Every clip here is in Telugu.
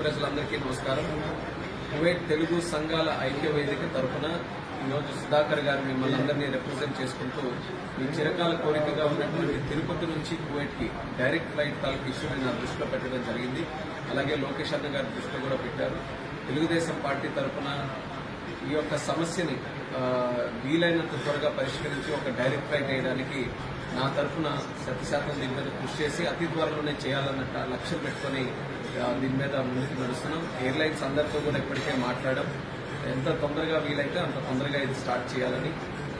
ప్రజలందరికీ నమస్కారం. కువైట్ తెలుగు సంఘాల ఐక్య వేదిక తరఫున ఈరోజు సుధాకర్ గారు మిమ్మల్ని అందరినీ రిప్రజెంట్ చేసుకుంటూ మీ చిరకాల కోరికగా ఉన్నటువంటి తిరుపతి నుంచి కువైట్కి డైరెక్ట్ ఫ్లైట్ తాలూకు ఇష్యూని నా దృష్టిలో పెట్టడం జరిగింది. అలాగే లోకేష్ అన్న గారి దృష్టిలో కూడా పెట్టారు. తెలుగుదేశం పార్టీ తరఫున ఈ యొక్క సమస్యని వీలైనంత త్వరగా పరిష్కరించి ఒక డైరెక్ట్ ఫ్లైట్ వేయడానికి నా తరఫున శత శాతం దీని మీద కృషి చేసి అతి త్వరలోనే చేయాలన్నట్టు లక్ష్యం పెట్టుకొని దీని మీద ముందుకు నడుస్తున్నాం. ఎయిర్లైన్స్ అందరితో కూడా ఇప్పటికే మాట్లాడడం ఎంత తొందరగా వీలైతే అంత తొందరగా ఇది స్టార్ట్ చేయాలని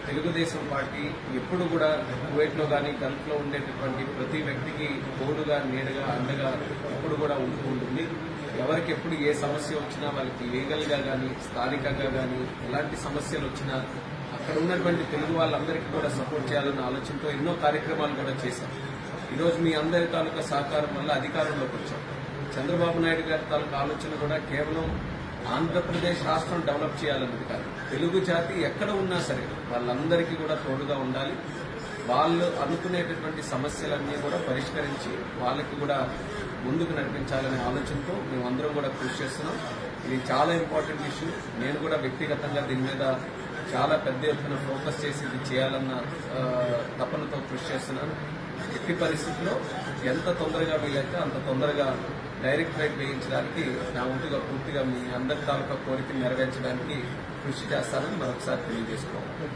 తెలుగుదేశం పార్టీ ఎప్పుడు కూడా కువైట్లో కానీ గల్ఫ్లో ఉండేటటువంటి ప్రతి వ్యక్తికి తోడుగా నీడగా అండగా ఎప్పుడు కూడా ఉంటూ ఉంటుంది. ఎవరికి ఎప్పుడు ఏ సమస్య వచ్చినా వాళ్ళకి లీగల్గా కానీ స్థానికంగా కానీ ఎలాంటి సమస్యలు వచ్చినా అక్కడ ఉన్నటువంటి తెలుగు వాళ్ళందరికీ కూడా సపోర్ట్ చేయాలన్న ఆలోచనతో ఎన్నో కార్యక్రమాలు కూడా చేశాం. ఈరోజు మీ అందరి తాలూకా సహకారం వల్ల అధికారంలోకి వచ్చాం. చంద్రబాబు నాయుడు గారి తాలూకు ఆలోచన కూడా కేవలం ఆంధ్రప్రదేశ్ రాష్ట్రం డెవలప్ చేయాలన్నది కాదు. తెలుగు జాతి ఎక్కడ ఉన్నా సరే వాళ్ళందరికీ కూడా తోడుగా ఉండాలి. వాళ్ళు అనుకునేటటువంటి సమస్యలన్నీ కూడా పరిష్కరించి వాళ్ళకి కూడా ముందుకు నడిపించాలనే ఆలోచనతో మేమందరం కూడా కృషి చేస్తున్నాం. ఇది చాలా ఇంపార్టెంట్ ఇష్యూ. నేను కూడా వ్యక్తిగతంగా దీని మీద చాలా పెద్ద ఎత్తున ఫోకస్ చేసి ఇది చేయాలన్న తపనతో కృషి చేస్తున్నాను. ఎట్టి పరిస్థితుల్లో ఎంత తొందరగా వీలైతే అంత తొందరగా డైరెక్ట్ ఫ్లైట్ వేయించడానికి నా వంతుగా పూర్తిగా మీ అందరి తాలూకా కోరిక నెరవేర్చడానికి కృషి చేస్తానని మరొకసారి తెలియజేసుకోవాలి.